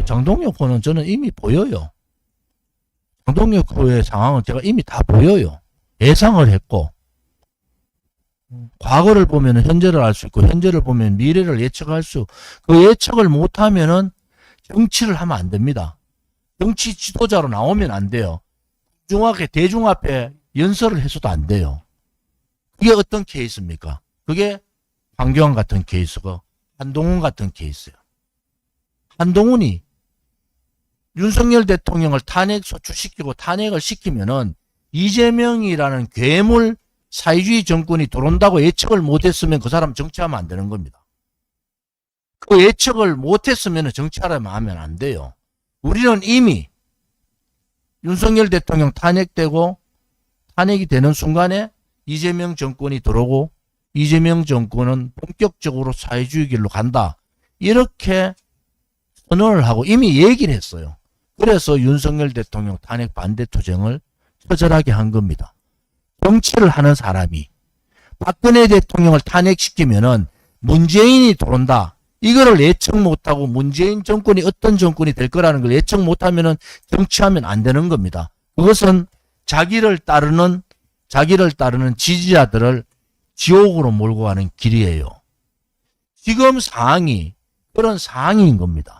뭐 장동혁 후는 저는 이미 보여요. 장동혁 후의 상황은 제가 이미 다 보여요. 예상을 했고 과거를 보면 현재를 알 수 있고 현재를 보면 미래를 예측할 수 그 예측을 못하면은 정치를 하면 안 됩니다. 정치 지도자로 나오면 안 돼요. 중하게 대중 앞에 연설을 해서도 안 돼요. 그게 어떤 케이스입니까? 그게 황교안 같은 케이스고 한동훈 같은 케이스예요. 한동훈이 윤석열 대통령을 탄핵 소추시키고 탄핵을 시키면은 이재명이라는 괴물 사회주의 정권이 들어온다고 예측을 못했으면 그 사람 정치하면 안 되는 겁니다. 그 예측을 못했으면 정치하려면 안 돼요. 우리는 이미 윤석열 대통령 탄핵되고 탄핵이 되는 순간에 이재명 정권이 들어오고 이재명 정권은 본격적으로 사회주의 길로 간다. 이렇게 선언을 하고 이미 얘기를 했어요. 그래서 윤석열 대통령 탄핵 반대 투쟁을 처절하게 한 겁니다. 정치를 하는 사람이 박근혜 대통령을 탄핵시키면은 문재인이 들어온다. 이거를 예측 못하고 문재인 정권이 어떤 정권이 될 거라는 걸 예측 못하면은 정치하면 안 되는 겁니다. 그것은 자기를 따르는 자기를 따르는 지지자들을 지옥으로 몰고 가는 길이에요. 지금 상황이 그런 상황인 겁니다.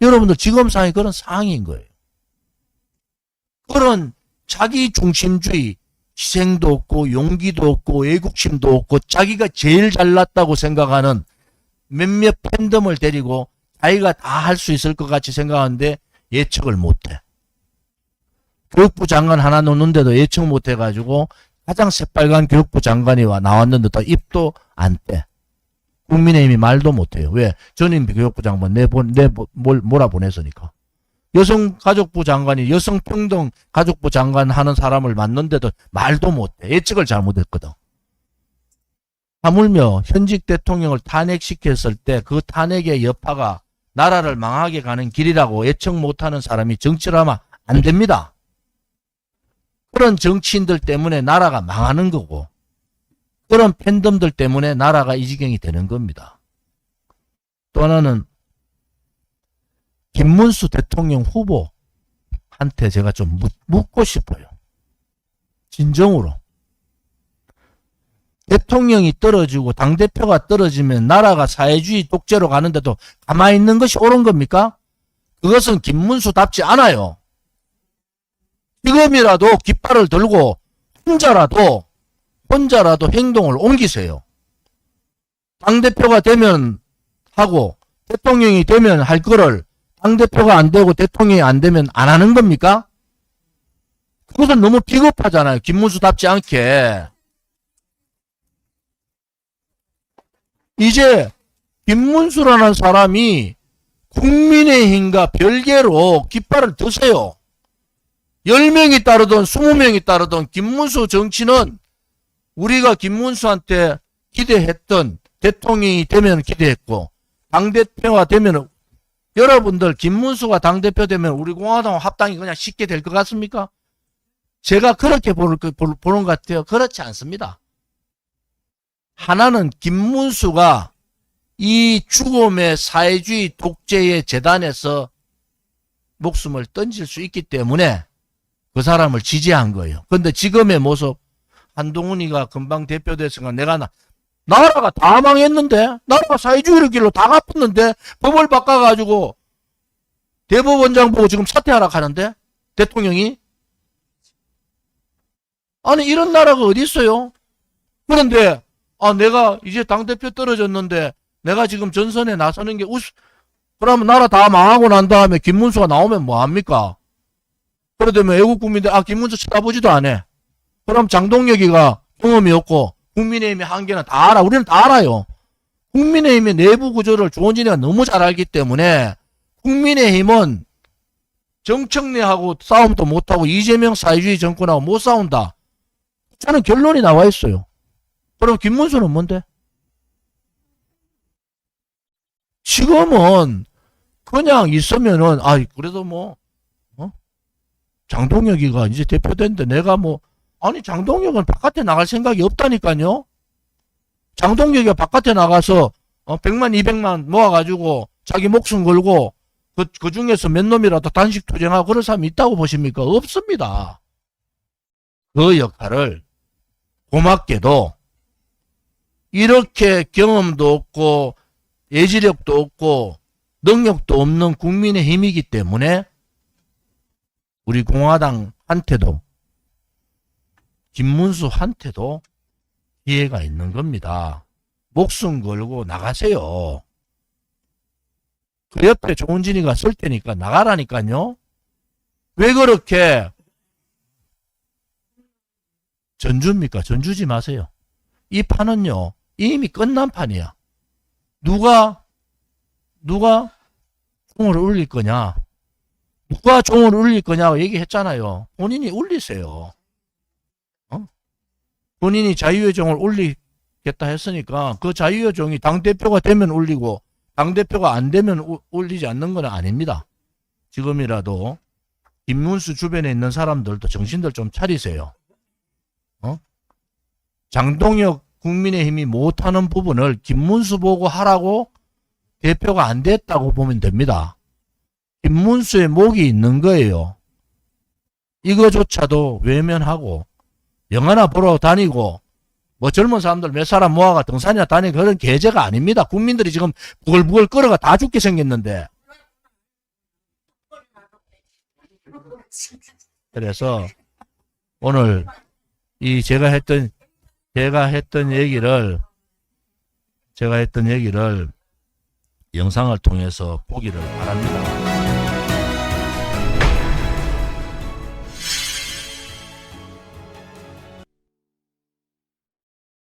여러분들 지금 상황이 그런 상황인 거예요. 그런 자기 중심주의, 희생도 없고 용기도 없고 애국심도 없고 자기가 제일 잘났다고 생각하는 몇몇 팬덤을 데리고 자기가 다 할 수 있을 것 같이 생각하는데 예측을 못해. 교육부 장관 하나 놓는데도 예측 못해가지고 가장 새빨간 교육부 장관이 와 나왔는데도 입도 안 떼. 국민의힘이 말도 못해요. 왜? 전임 교육부 장관 내보, 내, 뭘, 몰아보내서니까. 여성가족부 장관이 여성평등 가족부 장관 하는 사람을 만났는데도 말도 못해. 예측을 잘못했거든. 하물며 현직 대통령을 탄핵시켰을 때 그 탄핵의 여파가 나라를 망하게 가는 길이라고 예측 못하는 사람이 정치를 하면 안 됩니다. 그런 정치인들 때문에 나라가 망하는 거고 그런 팬덤들 때문에 나라가 이 지경이 되는 겁니다. 또 하나는 김문수 대통령 후보한테 제가 좀 묻, 묻고 싶어요. 진정으로. 대통령이 떨어지고 당대표가 떨어지면 나라가 사회주의 독재로 가는데도 가만히 있는 것이 옳은 겁니까? 그것은 김문수답지 않아요. 지금이라도 깃발을 들고 혼자라도 혼자라도 행동을 옮기세요. 당대표가 되면 하고 대통령이 되면 할 거를 당대표가 안 되고 대통령이 안 되면 안 하는 겁니까? 그것은 너무 비겁하잖아요. 김문수답지 않게. 이제 김문수라는 사람이 국민의힘과 별개로 깃발을 드세요. 10명이 따르든 20명이 따르든 김문수 정치는 우리가 김문수한테 기대했던 대통령이 되면 기대했고 당대표가 되면 여러분들 김문수가 당대표 되면 우리 공화당 합당이 그냥 쉽게 될 것 같습니까? 제가 그렇게 보는, 보는 것 같아요. 그렇지 않습니다. 하나는 김문수가 이 죽음의 사회주의 독재의 재단에서 목숨을 던질 수 있기 때문에 그 사람을 지지한 거예요. 근데 지금의 모습 한동훈이가 금방 대표됐으니까 내가 나, 나라가 다 망했는데 나라가 사회주의를 길로 다 갚았는데 법을 바꿔가지고 대법원장 보고 지금 사퇴하라 하는데 대통령이 아니 이런 나라가 어디 있어요? 그런데 아 내가 이제 당대표 떨어졌는데 내가 지금 전선에 나서는 게 우스 그러면 나라 다 망하고 난 다음에 김문수가 나오면 뭐합니까? 그러다면 외국 국민들 아 김문수 쳐다보지도 않아. 그럼 장동혁이가 경험이 없고 국민의힘의 한계는 다 알아. 우리는 다 알아요. 국민의힘의 내부 구조를 조원진이가 너무 잘 알기 때문에 국민의힘은 정청래하고 싸움도 못하고 이재명 사회주의 정권하고 못 싸운다. 저는 결론이 나와 있어요. 그럼 김문수는 뭔데? 지금은 그냥 있으면은 아 그래도 뭐 어? 장동혁이가 이제 대표된데 내가 뭐 아니 장동혁은 바깥에 나갈 생각이 없다니까요. 장동혁이 바깥에 나가서 어, 100만 200만 모아가지고 자기 목숨 걸고 그, 그 중에서 몇 놈이라도 단식 투쟁하고 그런 사람이 있다고 보십니까? 없습니다. 그 역할을 고맙게도 이렇게 경험도 없고 예지력도 없고 능력도 없는 국민의 힘이기 때문에 우리 공화당한테도 김문수한테도 기회가 있는 겁니다. 목숨 걸고 나가세요. 그 옆에 조은진이가 쓸 테니까 나가라니까요. 왜 그렇게 전주입니까? 전주지 마세요. 이 판은요, 이미 끝난 판이야. 누가, 누가 종을 울릴 거냐? 누가 종을 울릴 거냐고 얘기했잖아요. 본인이 울리세요. 어? 본인이 자유의 종을 울리겠다 했으니까 그 자유의 종이 당대표가 되면 울리고 당대표가 안 되면 우- 울리지 않는 건 아닙니다. 지금이라도 김문수 주변에 있는 사람들도 정신들 좀 차리세요. 어? 장동혁 국민의힘이 못하는 부분을 김문수 보고 하라고 대표가 안 됐다고 보면 됩니다. 김문수의 목이 있는 거예요. 이거조차도 외면하고 영화나 보러 다니고 뭐 젊은 사람들 몇 사람 모아가 등산이나 다니는 그런 계제가 아닙니다. 국민들이 지금 부글부글 끓어가 다 죽게 생겼는데. 그래서 오늘 이 제가 했던 제가 했던 얘기를 제가 했던 얘기를 영상을 통해서 보기를 바랍니다.